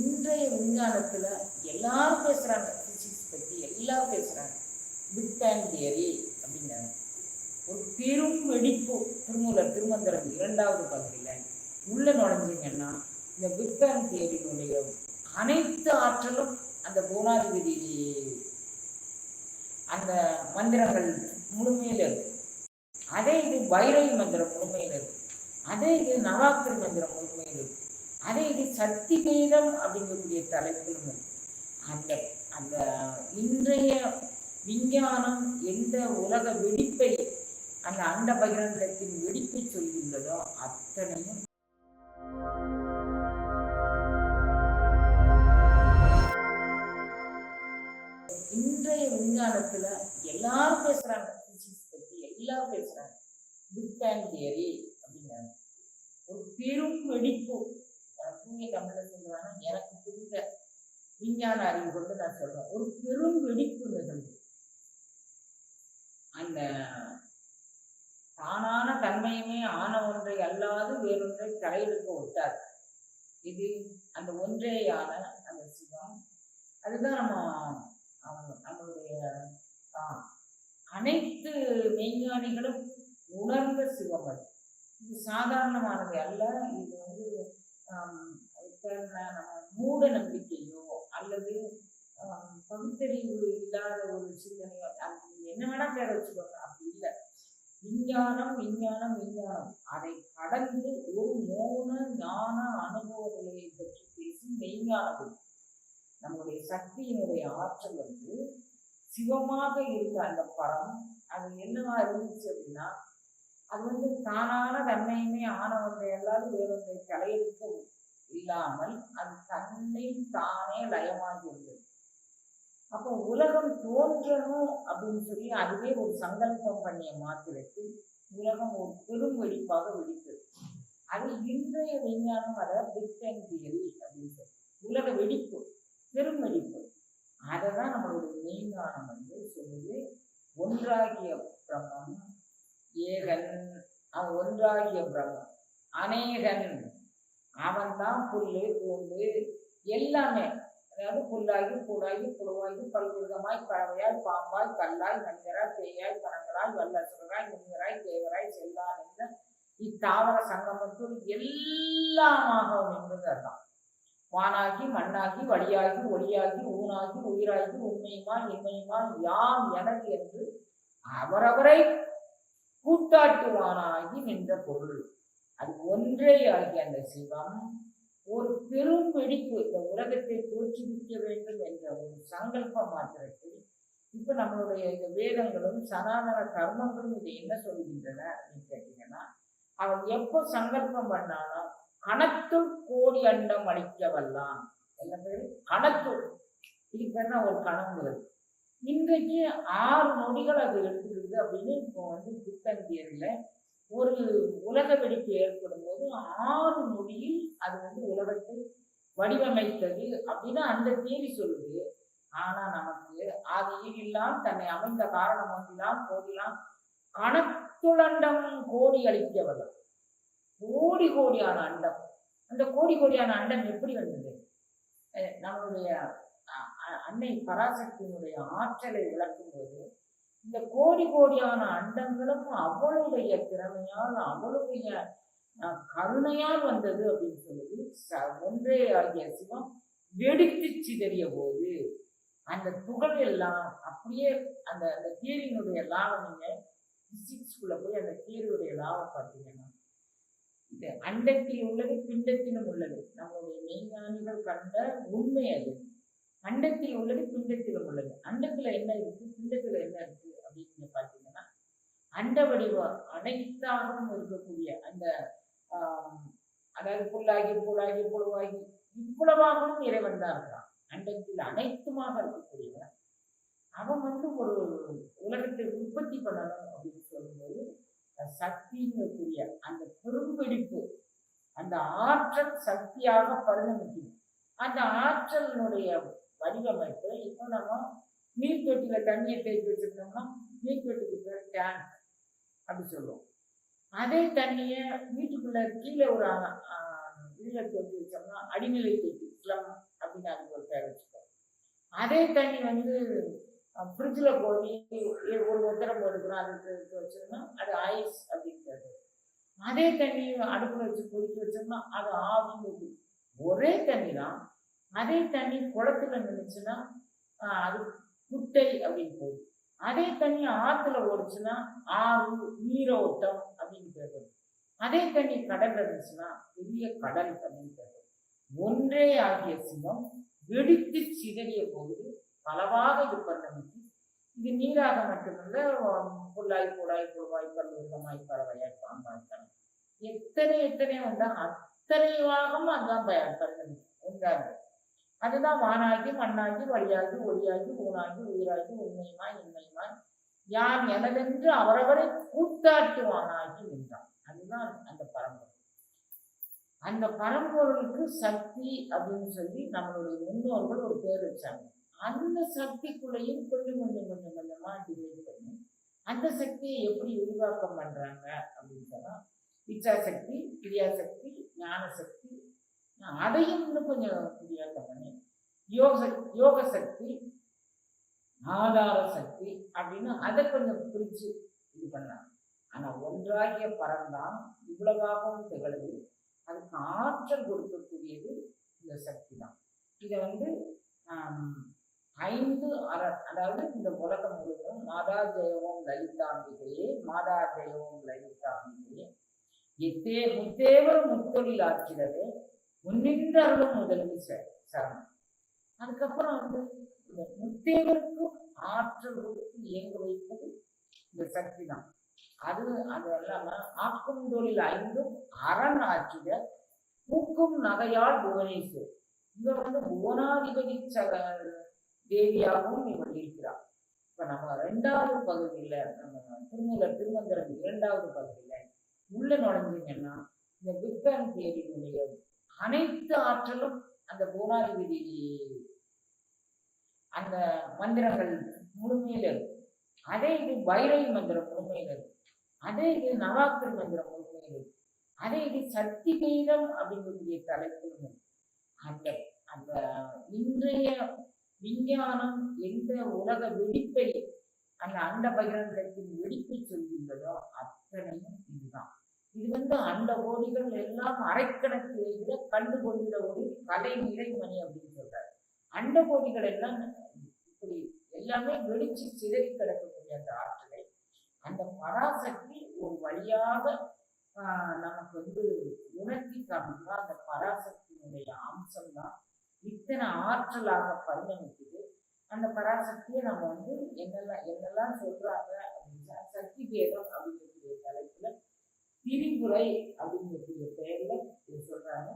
இன்றைய விஞ்ஞானத்துல எல்லாரும் பேசுறாங்க. பிசிக்ஸ் பத்தி எல்லாரும் பேசுறாங்க. பிக் பேங் தியரி அப்படிங்கிறாங்க ஒரு பெரும் வெடிப்பு. திருமூலர் திருமந்திரம் இரண்டாவது பகுதியில உள்ள நுழைஞ்சீங்கன்னா இந்த பிக் பேங் தியரியினுடைய அனைத்து ஆற்றலும் அந்த பூனாதிபதி அந்த மந்திரங்கள் முழுமையில் இருக்கு. அதே இது பைரவி மந்திரம் முழுமையில் இருக்கு. அதே இது நவாத்திரி மந்திரம் முழுமையில் இருக்கு. அதே இது சக்தி வேதம் அப்படிங்கக்கூடிய தலைப்பிலும் அந்த அந்த இன்றைய விஞ்ஞானம் எந்த உலக வெடிப்பை அந்த அண்ட பகிரங்கத்தின் வெடிப்பை சொல்கின்றதோ அத்தனையும் இன்றைய விஞ்ஞானத்துல எல்லாரும் பேசுறாங்க. பிசிக்ஸ் பத்தி எல்லாரும் பேசுறாங்க. பிக் பேங் தியரி அப்படிங்கிறாங்க ஒரு பெரும் வெடிப்பு. தூய தமிழ்ல சொல்லுவாங்க. எனக்கு புரிந்த விஞ்ஞான அறிவு கொண்டு நான் சொல்றேன். ஒரு பெரும் வெடிப்பு நிகழ்வு. அந்த தானான தன்மையுமே ஆன ஒன்றை அல்லாது வேறொன்றை தலையெடுக்க விட்டார் இது அந்த ஒன்றேயான அந்த சிவம். அதுதான் நம்ம அவங்க- நம்மளுடைய அனைத்து மெய்ஞானிகளும் உணர்ந்த சிவம் அது. இது சாதாரணமானது அல்ல. இது வந்து ஆம், நம்ம மூட நம்பிக்கையோ அல்லது பகுத்தறிவு இல்லாத ஒரு சிந்தனையோ அது என்ன வேணா பேர வச்சுக்கோங்க. அப்படி இல்லை. விஞ்ஞானம் விஞ்ஞானம் விஞ்ஞானம். அதை கடந்து ஒரு மௌன ஞான அனுபவ நிலையை பற்றி பேசும் மெய்ஞானம். நம்முடைய சக்தியினுடைய ஆற்றல் வந்து சிவமாக இருந்த அந்த படம் அது என்னவா இருந்துச்சு அப்படின்னா அது வந்து தானான தன்மையுமே ஆனவற்றை எல்லாரும் வேறொன்றை தலையெடுக்க இல்லாமல் அது தன்னை தானே லயமாகி இருந்தது அப்போ உலகம் தோன்றணும் அப்படின்னு சொல்லி அதுவே ஒரு சங்கல்பம் பண்ணிய மாத்திரத்தில் உலகம் ஒரு பெரும் வெடிப்பாக வெடித்தது. அது இன்றைய விஞ்ஞானம் அதை பிக் பேங் தியரி அப்படின்னு சொல்லி. உலக வெடிப்பு பெரும் வெடிப்பு. அதை தான் நம்மளுடைய மெய்ஞானம் வந்து சொல்லுது. ஒன்றாகிய பிரம்மம் ஏகன் அவன் ஒன்றாகிய பிரம்மம் அநேகன். அவன் தான் புல்லு பூண்டு எல்லாமே. அதாவது புல்லாகி பூடாகி புழுவாகி பல்விதமாய் பறவையாய் பாம்பாய் கல்லாய் மனிதராய் பேயாய் பணங்களாய் வல்லசுரராய் முனிவராய் தேவராய் செல்லான் என்ற இத்தாவர சங்கமத்தில் எல்லாமாக நின்றது அதான் வானாகி மண்ணாகி வழியாகி ஒளியாகி ஊனாகி உயிராகி உண்மையுமா இம்மையுமா யாம் எனது என்று அவரவரை கூட்டாட்டுவானாகி நின்ற பொருள். அது ஒன்றே ஆகிய அந்த சிவம் ஒரு பெரும் வெடிப்பு இந்த உலகத்தை தோற்றுவிக்க வேண்டும் என்ற ஒரு சங்கல்ப மாத்திரத்தில் இப்போ நம்மளுடைய இந்த வேதங்களும் சனாதன கர்மங்களும் இதை என்ன சொல்கின்றன அப்படின்னு கேட்டீங்கன்னா அவன் எப்போ சங்கல்பம் பண்ணாலும் கணத்துள் கோடி அண்டம் அளிக்க வல்லாம் என்ன பேரு? கணத்துள். இது பேர் ஒரு கணங்குறது. இன்றைக்கு ஆறு நொடிகள் அது எடுத்துக்கிடுது அப்படின்னு இப்போ வந்து புத்தன் தியரியில் ஒரு உலக வெடிப்பு ஏற்படும் போது ஆறு நொடியில் அது வந்து உலகத்தை வடிவமைத்தது அப்படின்னு அந்த தேதி சொல்லுது. ஆனா நமக்கு அது ஈடில்லாம் தன்னை அமைந்த காரணம் ஒன்றிலாம் கோடிலாம் கணத்துளண்டம் கோடி அளிக்க கோடி கோடியான அண்டம். அந்த கோடி கோடியான அண்டம் எப்படி வந்தது? நம்மளுடைய அ- அன்னை பராசக்தியினுடைய ஆற்றலை விளக்கும் போது கோடி கோடியான அண்டங்களும் அவளுடைய திறமையால் அவளுடைய கருணையால் வந்தது அப்படின்னு சொல்லுது. ச- ஒன்றே ஆகிய சிவம் வெடித்து சிதறிய போது அந்த துகள் எல்லாம் அப்படியே அந்த அந்த தியரியினுடைய லாபம் நீங்க பிசிக்ஸ்குள்ள போய் அந்த தேரியுடைய லாபம் பார்த்தீங்கன்னா இது அண்டத்தில் உள்ளது பிண்டத்திலும் உள்ளது. நம்மளுடைய மெய்ஞானிகள் கண்ட உண்மை அது. அண்டத்தில் உள்ளது பிண்டத்திலும் உள்ளது. அண்டத்துல என்ன இருக்கு? பிண்டத்துல என்ன இருக்கு? அப்படின்னு பார்த்தீங்கன்னா அண்ட வடிவம் அனைத்தாகவும் இருக்கக்கூடிய அந்த ஆஹ் அதாவது புல்லாகி புலாகி புழுவாகி இவ்வளவாகவும் இறைவன் தான் இருக்கிறான் அண்டத்தில் அனைத்துமாக இருக்கக்கூடியவன். அவன் வந்து ஒரு உலகத்தை உற்பத்தி பண்ணணும் அப்படின்னு சொல்லும்போது சக்திங்கக்கூடிய அந்த பெரும்பிடிப்பு அந்த ஆற்றல் சக்தியாக பரிணமிக்குது. அந்த ஆற்றலினுடைய வடிவமைப்பு. இப்போ நம்ம நீர் தொட்டியில தண்ணியை தேக்கி வச்சுருந்தோம்னா நீர் தொட்டிக்கு பேர் டேங்க் அப்படி சொல்லுவோம். அதே தண்ணியை வீட்டுக்குள்ள கீழே ஒரு இதில் தொட்டி வச்சோம்னா அடிநிலை தொட்டி ஸ்லம் பேர் வச்சிருக்கோம் அதே தண்ணி வந்து ஃப்ரிட்ஜில் போய் ஒரு உத்தரம் எடுக்கிறோம் அதுக்கு வச்சோம்னா அது ஐஸ் அப்படின்றது அதே தண்ணி அடுப்பில் வச்சு கொதிக்க வச்சோம்னா அது ஆவிங்க ஒரே தண்ணி தான் அதே தண்ணி குளத்துல நின்றுச்சுன்னா அது குட்டை அப்படின்னு போகுது அதே தண்ணி ஆற்றுல ஓடுச்சுன்னா ஆறு நீரோட்டம் அப்படின்னு பேர் அதே தண்ணி கடல் இருந்துச்சுன்னா பெரிய கடல் அப்படின்னு பேர் ஒன்றே ஆகிய சிங்கம் வெடித்து சிதறிய போது பலவாக இது பண்ணமைக்கு இது நீராக மட்டுமல்ல புல்லாய் கூடாய் குழுவாய் பல்லுருகமாய் பறவையாய் பாம்பாய் கணம் எத்தனை எத்தனை அத்தனை வாகமும் அதான் பயன் பண்ணமைக்கு உண்டாங்க அதுதான் வானாகி மண்ணாகி வழியாகி ஒளியாகி ஊனாகி உயிராகி உண்மையுமாய் இன்மையுமாய். யார் எனதென்று அவரவரை கூத்தாட்டுவானாகி நின்றான். அதுதான் அந்த பரம்பொருள். அந்த பரம்பொருளுக்கு சக்தி அப்படின்னு சொல்லி நம்மளுடைய முன்னோர்கள் ஒரு பேர் வச்சாங்க. அந்த சக்திக்குள்ளேயும் கொஞ்சம் கொஞ்சம் கொஞ்சம் கொஞ்சமா டிவைட் பண்ணி அந்த சக்தியை எப்படி விரிவாக்கம் பண்றாங்க அப்படின்னு சொன்னா இச்சா சக்தி கிரியா சக்தி ஞான சக்தி அதையும் இன்னும் கொஞ்சம் விரிவாக்கம் பண்ணி யோக யோக சக்தி ஆதார சக்தி அப்படின்னு அதை கொஞ்சம் பிரித்து இது பண்ணாங்க ஆனா ஒன்றாகிய பரம்தான் இவ்வளவாகவும் திகழுது அதுக்கு ஆற்றல் கொடுக்கக்கூடியது இந்த சக்தி தான். இதை வந்து ஐந்து அற அதாவது இந்த உலகம் முழுவதும் மாதா ஜெயவோம் லலிதாம்பிகையே மாதா ஜெயவோம் லலிதாம்பிகையே எத்தே முத்தேவர் முத்தொழில் ஆற்றிடவே முன்னின்றருளும் முதலுக்கு சரணம். அதுக்கப்புறம் வந்து இந்த முத்தேவருக்கும் ஆற்றல் கொடுத்து இயங்க வைப்பது இந்த சக்தி தான். அது அது இல்லாம ஆக்கும் தொழில் ஐந்தும் அரண் ஆற்றிட பூக்கும் நகையால் புவனேஸ்வர். இவர் வந்து புவனாதிபதி சக தேவியாகவும் இவர் இருக்கிறார். இப்ப நம்ம ரெண்டாவது பகுதியில நம்ம திருமூலர் திருமந்திரம் இரண்டாவது பகுதியில உள்ள நுழைஞ்சீங்கன்னா இந்த பித்தன் தேவியினுடைய அனைத்து ஆற்றலும் அந்த கோணாதிபதி அந்த மந்திரங்கள் முழுமையில இருக்கு. அதே இது பைரவி மந்திரம் முழுமையில இருக்கும் அதே இது நவாக்கர் மந்திரம் முழுமையில இருக்கும் அதே இது சக்தி பீடம் அப்படிங்கக்கூடிய தலைப்பிலும் அந்த அந்த இன்றைய விஞ்ஞானம் எந்த உலக வெடிப்பை அந்த அண்ட பகிரங்கத்தின் வெடிப்பை சொல்கின்றதோ அத்தனையும் இதுதான். இது வந்து அந்த கோடிகள் எல்லாம் அரைக்கணக்கு எழுத கண்டு கொண்டிட ஒரு கலை நிறைமணி அப்படின்னு சொல்றாரு. அண்ட கோடிகள் எல்லாம் இப்படி எல்லாமே வெடிச்சு சிதறி கிடக்கக்கூடிய அந்த ஆற்றலை அந்த பராசக்தி ஒரு வழியாக நமக்கு வந்து உணர்த்தி காமிக்கா அந்த பராசக்தியினுடைய அம்சம் தான் இத்தனை ஆற்றலாக பரிணமிக்குது. அந்த பராசக்தியை நம்ம வந்து என்னெல்லாம் என்னெல்லாம் சொல்றாங்க அப்படின்னா சக்தி பேதம் அப்படிங்கிற தலைப்புல திரிபுரை அப்படிங்கக்கூடிய பெயர்ல இது சொல்றாங்க?